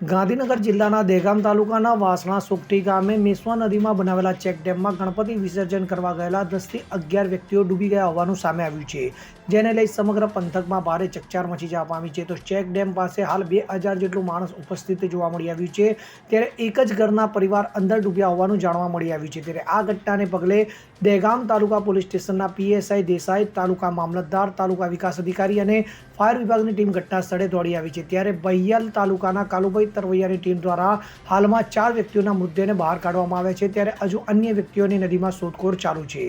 ગાંધીનગર જિલ્લાના દહેગામ તાલુકાના વાસણા સુકટી ગામે મેસવા નદીમાં બનાવેલા ચેક ડેમમાં ગણપતિ વિસર્જન કરવા ગયેલા દસથી અગિયાર વ્યક્તિઓ ડૂબી ગયા હોવાનું સામે આવ્યું છે. જેને લઈ સમગ્ર પંથકમાં ભારે ચકચાર મચી જવા પામી છે. તો ચેક ડેમ પાસે હાલ બે હજાર જેટલું માણસ ઉપસ્થિત જોવા મળી આવ્યું છે. ત્યારે એક જ ઘરના પરિવાર અંદર ડૂબ્યા હોવાનું જાણવા મળી આવ્યું છે. ત્યારે આ ઘટનાને પગલે દહેગામ તાલુકા પોલીસ સ્ટેશનના પીએસઆઈ દેસાઈ, તાલુકા મામલતદાર, તાલુકા વિકાસ અધિકારી અને ફાયર વિભાગની ટીમ ઘટના સ્થળે દોડી આવી છે. ત્યારે બહિયાલ તાલુકાના કાલુભાઈ તરવૈયાની ટીમ દ્વારા હાલમાં ચાર વ્યક્તિઓના મૃતદેહને બહાર કાઢવામાં આવ્યા છે. ત્યારે હજુ અન્ય વ્યક્તિઓની નદીમાં શોધખોળ ચાલુ છે.